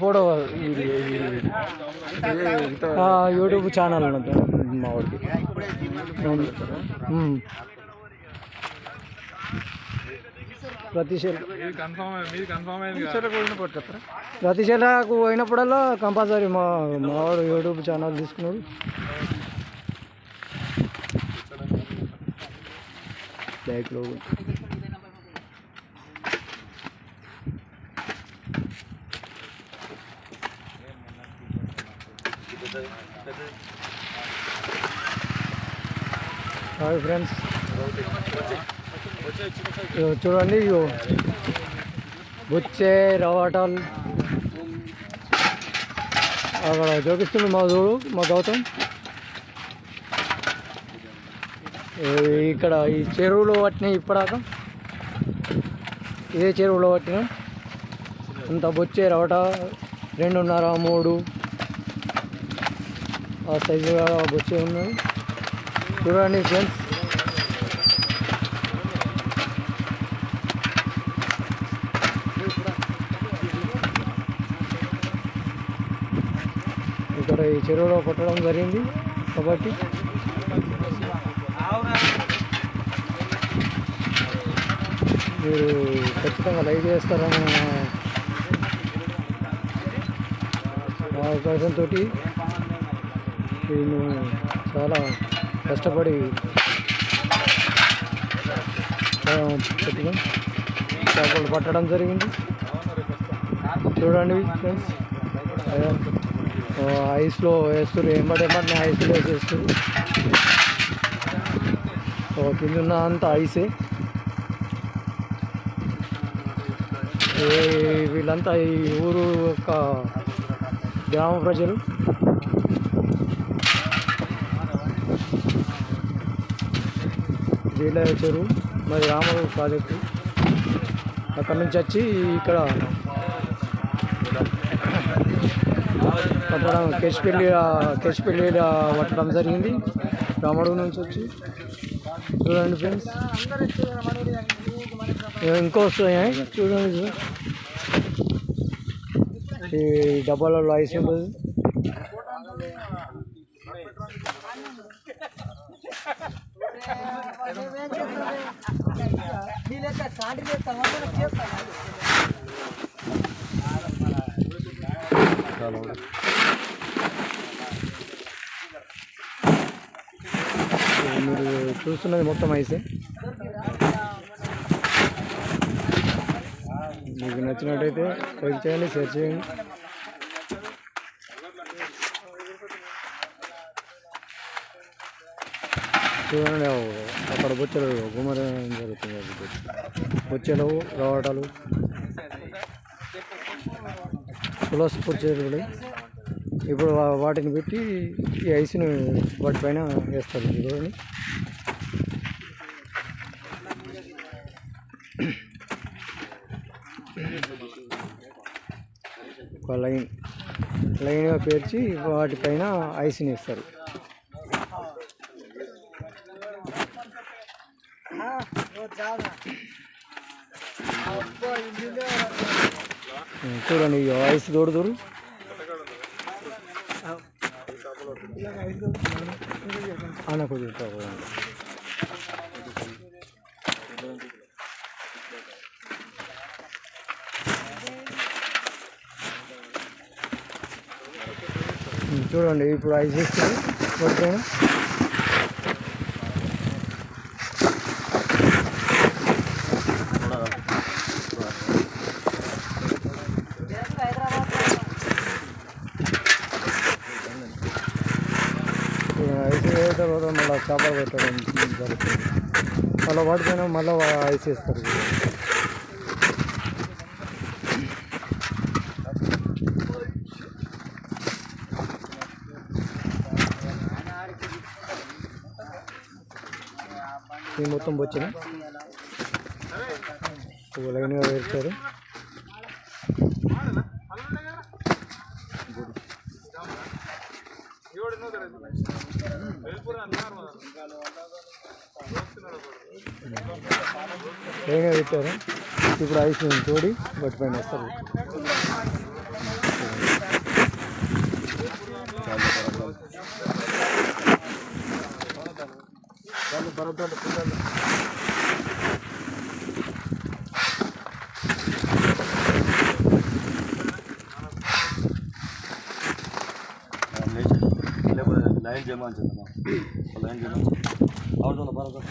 Photo YouTube channel ఉన్నది. మా వాడికి ఉమ్. ప్రతి శిల పట్టుకొస్తారా ప్రతి శిలకు పోయినప్పుడల్లా కంపల్సరీ మా మావాడు యూట్యూబ్ ఛానల్ తీసుకున్నాడు. బ్యాక్లో హాయ్ ఫ్రెండ్స్ ఇగో చూడండి ఇగో బొచ్చే రవాటాలు అక్కడ చూపిస్తుంది మా చూడు మా గౌతమ్ ఈ- ఇక్కడ ఈ చెరువులో పట్టిన ఇప్పటిదాకా? ఇదే చెరువులో పట్టిన? అంత బొచ్చే రవట రెండున్నర మూడు. ఆ సైజు బొచ్చే ఉన్నాయి చూడండి ఫ్రెండ్స్ ఇక్కడ ఈ చెరువులో కొట్టడం జరిగింది. కాబట్టి మీరు ఖచ్చితంగా లైక్ చేస్తారని అవకాశంతో నేను చాలా కష్టపడి చేపలు పట్టడం జరిగింది. చూడండి ఫ్రెండ్స్. ఐస్లో వేస్తారు ఎంబటెంబటనే ఐస్లో వేసేస్తారు ఓ, కింద ఉన్న అంత ఐసే. వీళ్ళంతా ఈ ఊరు యొక్క గ్రామ ప్రజలు. వీళ్ళ చెరువు మరి రామడు ప్రాజెక్టు. అక్కడి నుంచి వచ్చి ఇక్కడ పట్టడం కేశపల్లి కేశపల్లి పట్టడం జరిగింది. రామడుగు నుంచి వచ్చి. చూడండి ఫ్రెండ్స్ ఇంకో వస్తున్నాయి చూడండి సార్. ఈ డబ్బాలో ఐస్ ఉంటుంది. మీరు చూస్తున్నది మొత్తం ఐసే. మీకు నచ్చినట్టయితే లైక్ చేయండి షేర్ చేయండి. చూడండి అక్కడ బొచ్చలు గుమ్మరం జరుగుతుంది అది బొచ్చలు. రవాటాలు. తులసిపూర్ చెరువులు ఇప్పుడు వాటిని పెట్టి ఈ ఐస్ని వాటిపైన వేస్తారు చూడండి. ఒక లైన్ లైన్గా పేర్చి వాటిపైన ఐస్ని వేస్తారు. చూడండి ఐస్ ఐస్ దూరు అన్న కొద్దిగా చూడండి ఇప్పుడు ఐదు చేస్తుంది కొట్టాను తర్వాత మళ్ళీ చేపలు పెట్టడం జరుగుతుంది. మళ్ళీ వాటిపైన మళ్ళీ ఐసేస్తారు వేస్తారు ఈ మొత్తం బొచ్చిన? లైన్గా వేస్తారు. లైన్గా పెట్టారు? ఇప్పుడు ఐస్ తోడి బట్టి పైన వేస్తారు. Bana dönüp dönüp. Lain cemancı tamam. Lain cemancı. Orada bana dönüp.